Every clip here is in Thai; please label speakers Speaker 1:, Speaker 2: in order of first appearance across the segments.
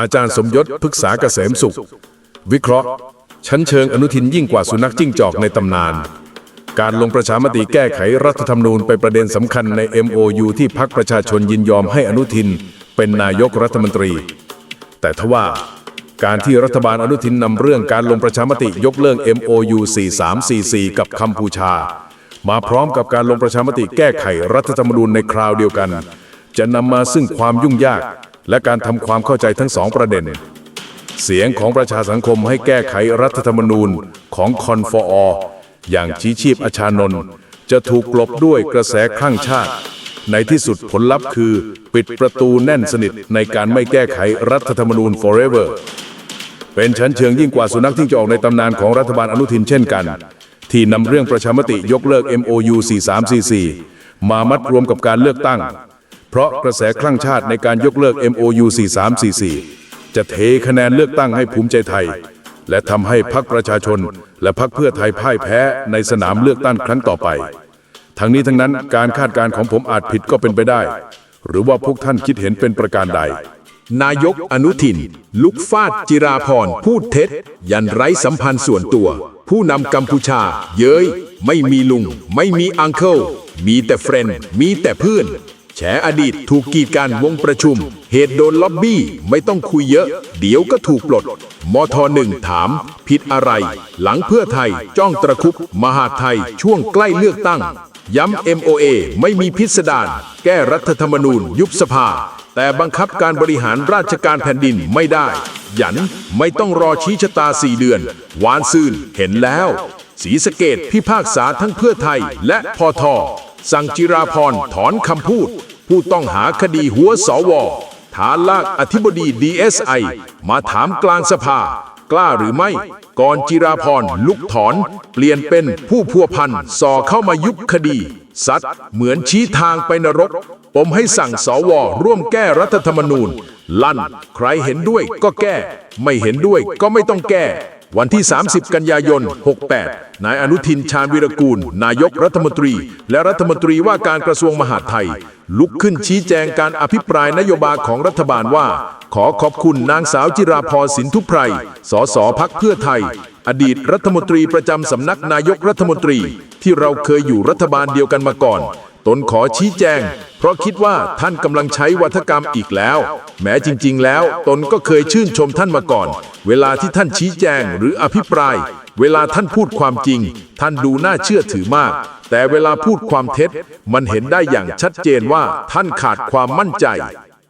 Speaker 1: อาจารย์สมยศพฤกษาเกษมสุข วิเคราะห์ ชั้นเชิงอนุทินยิ่งกว่าสุนัขจิ้งจอกในตำนาน การลงประชามติแก้ไขรัฐธรรมนูญเป็นประเด็นสำคัญใน MOU ที่พักประชาชนยินยอมให้อนุทิน เป็นนายกรัฐมนตรี แต่ทว่าการที่รัฐบาลอนุทินนำเรื่องการลงประชามติยกเลิก MOU 4344 กับกัมพูชา มาพร้อมกับการลงประชามติแก้ไขรัฐธรรมนูญในคราวเดียวกัน จะนำมาซึ่งความยุ่งยาก และการทำความเข้าใจทั้งสองประเด็น เสียงของประชาสังคมให้แก้ไขรัฐธรรมนูญของคอนฟอออย่างชี้ชีพอาชานนท์จะถูกกลบด้วยกระแสข้างชาติ ในที่สุดผลลัพธ์คือ ปิดประตูแน่นสนิทในการไม่แก้ไขรัฐธรรมนูญ forever เป็นชั้นเชิงยิ่งกว่าสุนัขที่จะออกในตำนานของรัฐบาลอนุทินเช่นกัน ที่นำเรื่องประชามติยกเลิก MOU 4344 มามัดรวมกับการเลือกตั้ง เพราะกระแสคลั่งชาติในการยกเลิก MOU 4344 จะเทคะแนนเลือกตั้งให้ภูมิใจไทย และทำให้พรรคประชาชน และพรรคเพื่อไทยพ่ายแพ้ในสนามเลือกตั้งครั้งต่อไป ทั้งนี้ทั้งนั้นการคาดการณ์ของผมอาจผิดก็เป็นไปได้ หรือว่าพวกท่านคิดเห็นเป็นประการใด
Speaker 2: นายกอนุทิน ลุกฟาดจิราพรพูดเท็จ ยันไร้สัมพันธ์ส่วนตัว ผู้นำกัมพูชา เย้ย ไม่มีลุง ไม่มีอังเคิลมีแต่เฟรนด์มีแต่เพื่อน ฉอดีตถูกกีดการวงประชุม เหตุโดนล็อบบี้ไม่ต้องคุยเยอะ เดี๋ยวก็ถูกปลด มทหนึ่งถาม ผิดอะไร หลังเพื่อไทยจ้องตระคุบมหาไทยช่วงใกล้เลือกตั้ง ย้ำ MOA ไม่มีพิสดารแก้รัฐธรรมนูญยุบสภา แต่บังคับการบริหารราชการแผ่นดินไม่ได้ หยันไม่ต้องรอชี้ชะตาสี่เดือน วานซืนเห็นแล้ว สีสเกตพิพากษาทั้งเพื่อไทยและพอทอ สั่งจิราพรถอนคำพูด ผู้ต้องหาคดีหัวสวฐานลากอธิบดี DSI มาถามกลางสภา กล้าหรือไม่ ก่อนจิราพรลุกถอน เปลี่ยนเป็นผู้พัวพันส่อเข้ามายุบคดีซัดเหมือนชี้ทางไปนรกปมให้สั่งสวร่วมแก้รัฐธรรมนูญ ลั่น ใครเห็นด้วยก็แก้ ไม่เห็นด้วยก็ไม่ต้องแก้ วันที่ 30 กันยายน 68 นายอนุทินชาญวิรกูล นายกรัฐมนตรี และรัฐมนตรีว่าการกระทรวงมหาดไทย ลุกขึ้นชี้แจงการอภิปรายนโยบายของรัฐบาลว่า ขอขอบคุณนางสาวจิราพรสินทุพไพร สสพักเพื่อไทย อดีตรัฐมนตรีประจำสำนักนายกรัฐมนตรี ที่เราเคยอยู่รัฐบาลเดียวกันมาก่อน ตนขอชี้แจง เพราะคิดว่าท่านกำลังใช้วัฒกรรมอีกแล้ว แม้จริง ๆ แล้วตนก็เคยชื่นชมท่านมาก่อน เวลาที่ท่านชี้แจงหรืออภิปราย เวลาท่านพูดความจริง ท่านดูน่าเชื่อถือมาก แต่เวลาพูดความเท็จ มันเห็นได้อย่างชัดเจนว่าท่านขาดความมั่นใจ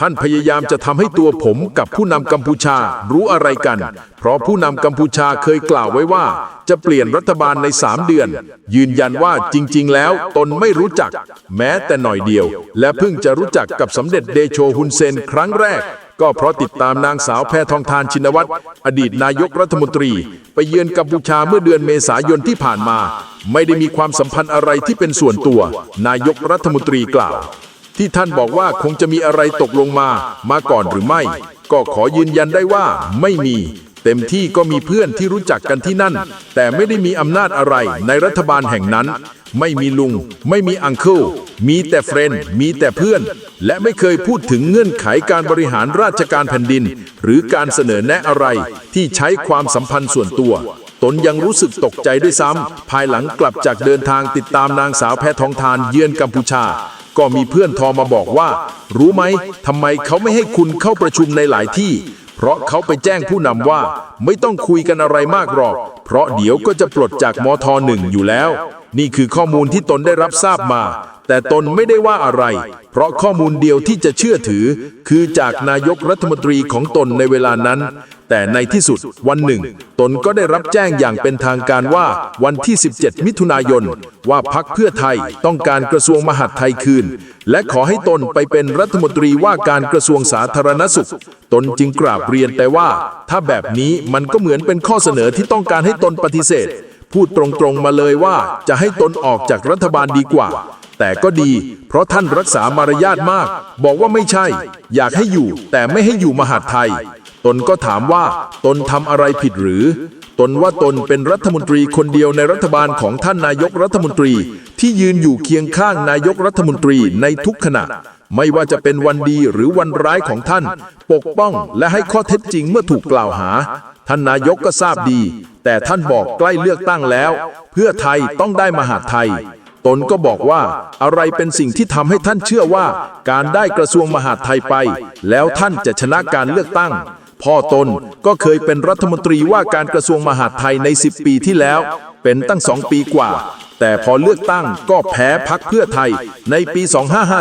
Speaker 2: ท่านพยายามจะทำให้ตัวผมกับผู้นำกัมพูชารู้อะไรกัน เพราะผู้นำกัมพูชาเคยกล่าวไว้ว่า จะเปลี่ยนรัฐบาลในสามเดือน ยืนยันว่าจริง ๆ แล้วตนไม่รู้จัก แม้แต่หน่อยเดียว และเพิ่งจะรู้จักกับสำเร็จเดโชฮุนเซนครั้งแรก ก็เพราะติดตามนางสาวแพทองทานชินวัตรอดีตนายกรัฐมนตรี ไปเยือนกัมพูชาเมื่อเดือนเมษายนที่ผ่านมา ไม่ได้มีความสัมพันธ์อะไรที่เป็นส่วนตัว นายกรัฐมนตรีกล่าว ที่ท่านบอกว่าคงจะมีอะไรตกลงมา มาก่อนหรือไม่ ก็ขอยืนยันได้ว่าไม่มี เต็มที่ก็มีเพื่อนที่รู้จักกันที่นั่น แต่ไม่ได้มีอำนาจอะไรในรัฐบาลแห่งนั้น ไม่มีลุง ไม่มีอังเคิลมีแต่เฟรนด์มีแต่เพื่อน และไม่เคยพูดถึงเงื่อนไขการบริหารราชการแผ่นดิน หรือการเสนอแนะอะไรที่ใช้ความสัมพันธ์ส่วนตัวตนยังรู้สึกตกใจด้วยซ้ำ ภายหลังกลับจากเดินทางติดตามนางสาวแพทองทานเยือนกัมพูชา ก็มีเพื่อนทอมาบอกว่า รู้ไหมทำไมเขาไม่ให้คุณเข้าประชุมในหลายที่ เพราะเขาไปแจ้งผู้นำว่า ไม่ต้องคุยกันอะไรมากหรอก เพราะเดี๋ยวก็จะปลดจากมทหนึ่งอยู่แล้ว นี่คือข้อมูลที่ตนได้รับทราบมา แต่ตนไม่ได้ว่าอะไร เพราะข้อมูลเดียวที่จะเชื่อถือ คือจากนายกรัฐมนตรีของตนในเวลานั้น แต่ในที่สุดวันหนึ่ง ตนก็ได้รับแจ้งอย่างเป็นทางการว่าวันที่ 17 มิถุนายน ว่าพักเพื่อไทยต้องการกระทรวงมหาดไทยคืน และขอให้ตนไปเป็นรัฐมนตรีว่าการกระทรวงสาธารณสุข ตนจึงกราบเรียนแต่ว่า ถ้าแบบนี้มันก็เหมือนเป็นข้อเสนอที่ต้องการให้ตนปฏิเสธ พูดตรงๆมาเลยว่าจะให้ตนออกจากรัฐบาลดีกว่า แต่ก็ดี เพราะท่านรักษามารยาทมาก บอกว่าไม่ใช่ อยากให้อยู่ แต่ไม่ให้อยู่มหาดไทย ตนก็ถามว่า ตนทำอะไรผิดหรือ ตนว่าตนเป็นรัฐมนตรีคนเดียวในรัฐบาลของท่านนายกรัฐมนตรี ที่ยืนอยู่เคียงข้างนายกรัฐมนตรีในทุกขณะ ไม่ว่าจะเป็นวันดีหรือวันร้ายของท่าน ปกป้องและให้ข้อเท็จจริงเมื่อถูกกล่าวหา ท่านนายกก็ทราบดี แต่ท่านบอกใกล้เลือกตั้งแล้ว เพื่อไทยต้องได้มหาดไทย ตนก็บอกว่าอะไรเป็นสิ่งที่ทำให้ท่านเชื่อว่า การได้กระทรวงมหาดไทยไป แล้วท่านจะชนะการเลือกตั้ง พ่อตนก็เคยเป็นรัฐมนตรีว่าการกระทรวงมหาดไทยใน 10 ปีที่แล้ว เป็นตั้งสองปีกว่า แต่พอเลือกตั้งก็แพ้พักเพื่อไทยในปี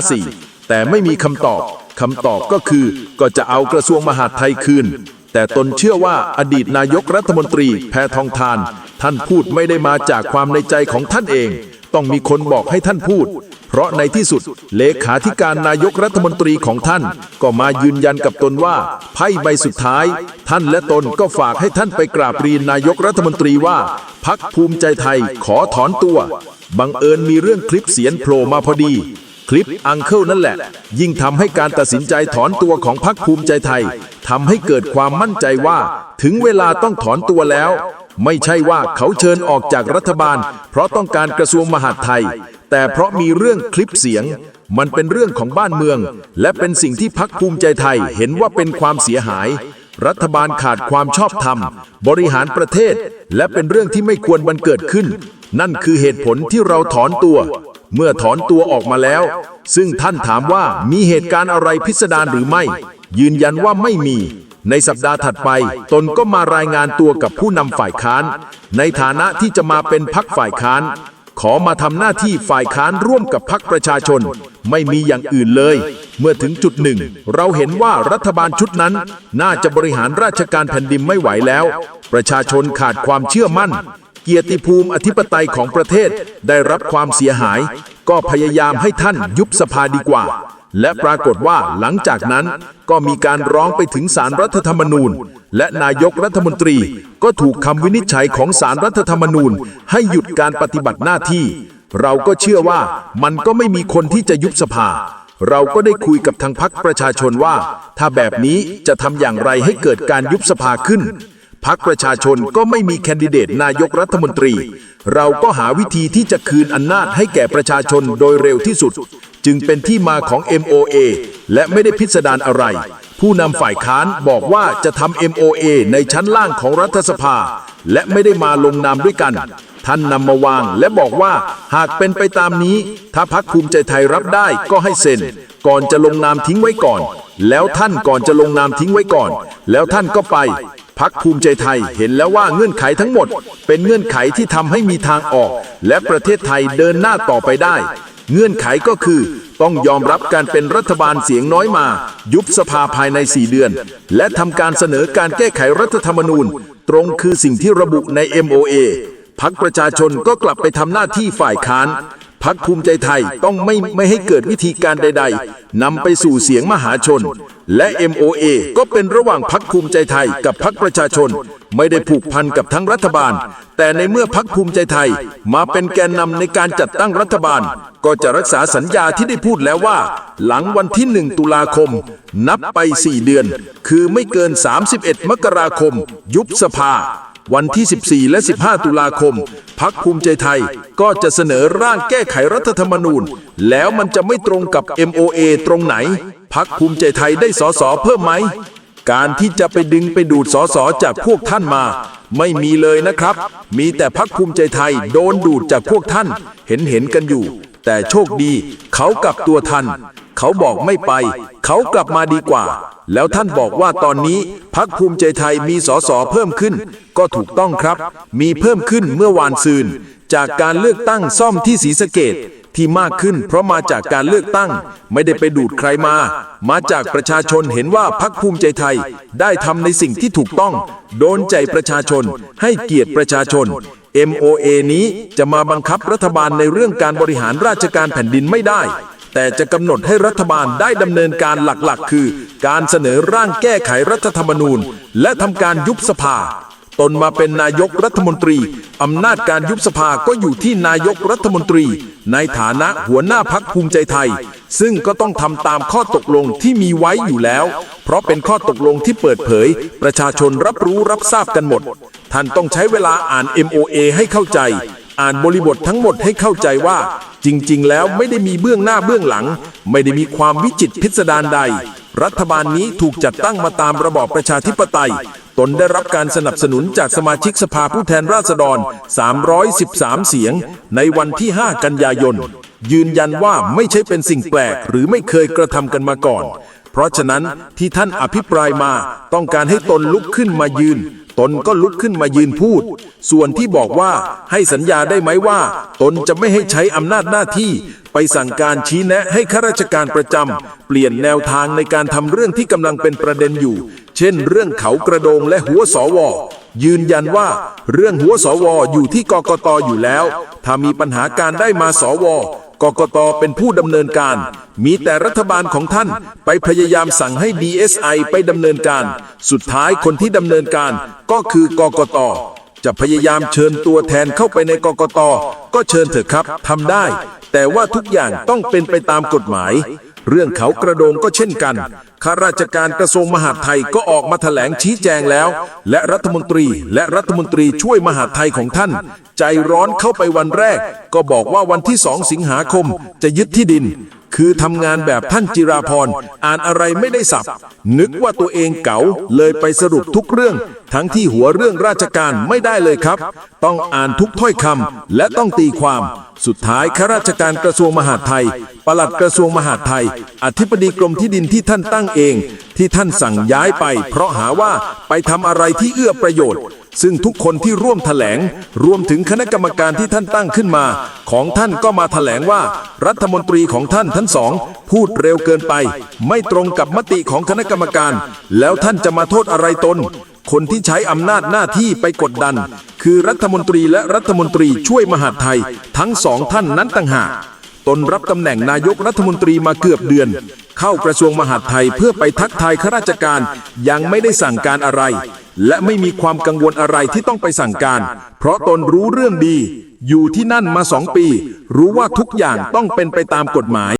Speaker 2: 2554 แต่ไม่มีคำตอบคำตอบก็คือก็จะเอากระทรวงมหาดไทยคืน แต่ตนเชื่อว่าอดีตนายกรัฐมนตรีแพทองทาน ท่านพูดไม่ได้มาจากความในใจของท่านเอง ต้องมีคนบอกให้ท่านพูด เพราะในที่สุดเลขาธิการนายกรัฐมนตรีของท่าน ก็มายืนยันกับตนว่าไพ่ใบสุดท้าย ท่านและตนก็ฝากให้ท่านไปกราบเรียนนายกรัฐมนตรีว่าพักภูมิใจไทยขอถอนตัว บังเอิญมีเรื่องคลิปเสียงโผล่มาพอดีคลิปอังเคิลนั่นแหละ ยิ่งทำให้การตัดสินใจถอนตัวของพรรคภูมิใจไทยทำให้เกิดความมั่นใจว่า ถึงเวลาต้องถอนตัวแล้ว ไม่ใช่ว่าเขาเชิญออกจากรัฐบาล เพราะต้องการกระทรวงมหาดไทย แต่เพราะมีเรื่องคลิปเสียง มันเป็นเรื่องของบ้านเมือง และเป็นสิ่งที่พรรคภูมิใจไทยเห็นว่าเป็นความเสียหาย รัฐบาลขาดความชอบธรรม บริหารประเทศ และเป็นเรื่องที่ไม่ควรบันเกิดขึ้น นั่นคือเหตุผลที่เราถอนตัว เมื่อถอนตัวออกมาแล้ว ซึ่งท่านถามว่ามีเหตุการณ์อะไรพิสดารหรือไม่ ยืนยันว่าไม่มี ในสัปดาห์ถัดไป ตนก็มารายงานตัวกับผู้นำฝ่ายค้าน ในฐานะที่จะมาเป็นพักฝ่ายค้าน ขอมาทำหน้าที่ฝ่ายค้านร่วมกับพักประชาชน ไม่มีอย่างอื่นเลย เมื่อถึงจุดหนึ่ง เราเห็นว่ารัฐบาลชุดนั้น น่าจะบริหารราชการแผ่นดินไม่ไหวแล้ว ประชาชนขาดความเชื่อมั่น เกียรติภูมิอธิปไตยของประเทศได้รับความเสียหาย ก็พยายามให้ท่านยุบสภาดีกว่า และปรากฏว่าหลังจากนั้นก็มีการร้องไปถึงสารรัฐธรรมนูญ และนายกรัฐมนตรีก็ถูกคำวินิจฉัยของสารรัฐธรรมนูญ ให้หยุดการปฏิบัติหน้าที่ เราก็เชื่อว่ามันก็ไม่มีคนที่จะยุบสภา เราก็ได้คุยกับทางพักประชาชนว่า ถ้าแบบนี้จะทำอย่างไรให้เกิดการยุบสภาขึ้นพักประชาชนก็ไม่มีแคนดิเดตนายกรัฐมนตรี เราก็หาวิธีที่จะคืนอำนาจให้แก่ประชาชนโดยเร็วที่สุด จึงเป็นที่มาของ MOA และไม่ได้พิสดารอะไร ผู้นำฝ่ายค้านบอกว่าจะทำ MOA ในชั้นล่างของรัฐสภา และไม่ได้มาลงนามด้วยกัน ท่านนำมาวางและบอกว่าหากเป็นไปตามนี้ ถ้าพักภูมิใจไทยรับได้ก็ให้เซ็น ก่อนจะลงนามทิ้งไว้ก่อน แล้วท่านก่อนจะลงนามทิ้งไว้ก่อน แล้วท่านก็ไปพักภูมิใจไทยเห็นแล้วว่าเงื่อนไขทั้งหมด เป็นเงื่อนไขที่ทำให้มีทางออก และประเทศไทยเดินหน้าต่อไปได้ เงื่อนไขก็คือ ต้องยอมรับการเป็นรัฐบาลเสียงน้อยมา ยุบสภาภายใน 4 เดือน และทำการเสนอการแก้ไขรัฐธรรมนูญ ตรงคือสิ่งที่ระบุใน MOA พักประชาชนก็กลับไปทำหน้าที่ฝ่ายค้าน พักภูมิใจไทยต้องไม่ไม่ให้เกิดวิธีการใด ๆนำไปสู่เสียงมหาชน และ MOA ก็เป็นระหว่างพักภูมิใจไทยกับพักประชาชน ไม่ได้ผูกพันกับทั้งรัฐบาล แต่ในเมื่อพักภูมิใจไทยมาเป็นแกนนำในการจัดตั้งรัฐบาล ก็จะรักษาสัญญาที่ได้พูดแล้วว่า หลังวันที่ 1 ตุลาคม นับไป 4 เดือน คือไม่เกิน 31 มกราคม ยุบสภา วันที่ 14 และ 15 ตุลาคม พักภูมิใจไทยก็จะเสนอร่างแก้ไขรัฐธรรมนูญ แล้วมันจะไม่ตรงกับ MOA ตรงไหน พักภูมิใจไทยได้สอสอเพิ่มไหม การที่จะไปดึงไปดูดสอสอจากพวกท่านมา ไม่มีเลยนะครับ มีแต่พักภูมิใจไทยโดนดูดจากพวกท่าน เห็นเห็นกันอยู่ แต่โชคดีเขากลับตัวทัน เขาบอกไม่ไป เขากลับมาดีกว่า แล้วท่านบอกว่าตอนนี้พักภูมิใจไทยมีสอสอเพิ่มขึ้น ก็ถูกต้องครับ มีเพิ่มขึ้นเมื่อวานซืน จากการเลือกตั้งซ่อมที่ศรีสะเกดที่มากขึ้นเพราะมาจากการเลือกตั้ง ไม่ได้ไปดูดใครมา มาจากประชาชนเห็นว่าพักภูมิใจไทย ได้ทำในสิ่งที่ถูกต้อง โดนใจประชาชน ให้เกียรติประชาชน MOA นี้จะมาบังคับรัฐบาลในเรื่องการบริหารราชการแผ่นดินไม่ได้ แต่จะกำหนดให้รัฐบาลได้ดำเนินการหลักๆ คือ การเสนอร่างแก้ไขรัฐธรรมนูญ และทำการยุบสภา ต
Speaker 3: นมาเป็นนายกรัฐมนตรีอำนาจการยุบสภาก็อยู่ที่นายกรัฐมนตรี ในฐานะหัวหน้าพักภูมิใจไทย ซึ่งก็ต้องทำตามข้อตกลงที่มีไว้อยู่แล้ว เพราะเป็นข้อตกลงที่เปิดเผย ประชาชนรับรู้รับทราบกันหมด ท่านต้องใช้เวลาอ่าน MOA ให้เข้าใจ อ่านบริบททั้งหมดให้เข้าใจว่า จริง ๆ แล้วไม่ได้มีเบื้องหน้าเบื้องหลัง ไม่ได้มีความวิจิตพิสดารใด รัฐบาลนี้ถูกจัดตั้งมาตามระบอบประชาธิปไตย ตนได้รับการสนับสนุนจากสมาชิกสภาผู้แทนราษฎร 313 เสียง ในวันที่ 5 กันยายน ยืนยันว่าไม่ใช่เป็นสิ่งแปลก หรือไม่เคยกระทำกันมาก่อน เพราะฉะนั้นที่ท่านอภิปรายมาต้องการให้ตนลุกขึ้นมายืน ตนก็ลุกขึ้นมายืนพูด ส่วนที่บอกว่าให้สัญญาได้ไหมว่า ตนจะไม่ให้ใช้อำนาจหน้าที่ ไปสั่งการชี้แนะให้ข้าราชการประจำเปลี่ยนแนวทางในการทำเรื่องที่กำลังเป็นประเด็นอยู่ เช่น เรื่องเขากระโดงและหัวสวยืนยันว่าเรื่องหัวสวอยู่ที่กกตอยู่แล้ว ถ้ามีปัญหาการได้มาสว กกตเป็นผู้ดำเนินการ มีแต่รัฐบาลของท่านไปพยายามสั่งให้ DSI ไปดำเนินการ สุดท้ายคนที่ดำเนินการก็คือกกตจะพยายามเชิญตัวแทนเข้าไปในกกตก็เชิญเถอะครับทำได้ แต่ว่าทุกอย่างต้องเป็นไปตามกฎหมาย เรื่องเขากระโดงก็เช่นกัน ข้าราชการกระทรวงมหาดไทยก็ออกมาแถลงชี้แจงแล้ว และรัฐมนตรีและรัฐมนตรีช่วยมหาดไทยของท่าน ใจร้อนเข้าไปวันแรก ก็บอกว่าวันที่สองสิงหาคมจะยึดที่ดิน คือทำงานแบบท่านจิราพร อ่านอะไรไม่ได้สับ นึกว่าตัวเองเก๋าเลยไปสรุปทุกเรื่อง ทั้งที่หัวเรื่องราชการไม่ได้เลยครับ ต้องอ่านทุกถ้อยคำและต้องตีความ สุดท้ายข้าราชการกระทรวงมหาดไทยปลัดกระทรวงมหาดไทย อธิบดีกรมที่ดินที่ท่านตั้งเอง ที่ท่านสั่งย้ายไป เพราะหาว่าไปทำอะไรที่เอื้อประโยชน์ ซึ่งทุกคนที่ร่วมแถลง รวมถึงคณะกรรมการที่ท่านตั้งขึ้นมา ของท่านก็มาแถลงว่า รัฐมนตรีของท่านทั้งสอง พูดเร็วเกินไป ไม่ตรงกับมติของคณะกรรมการ แล้วท่านจะมาโทษอะไรตน คนที่ใช้อำนาจหน้าที่ไปกดดัน คือรัฐมนตรีและรัฐมนตรีช่วยมหาดไทย ทั้งสองท่านนั้นต่างหากตนรับตำแหน่งนายกรัฐมนตรีมาเกือบเดือน เข้ากระทรวงมหาดไทยเพื่อไปทักทายข้าราชการ ยังไม่ได้สั่งการอะไร และไม่มีความกังวลอะไรที่ต้องไปสั่งการ เพราะตนรู้เรื่องดี อยู่ที่นั่นมาสองปี รู้ว่าทุกอย่างต้องเป็นไปตามกฎหมาย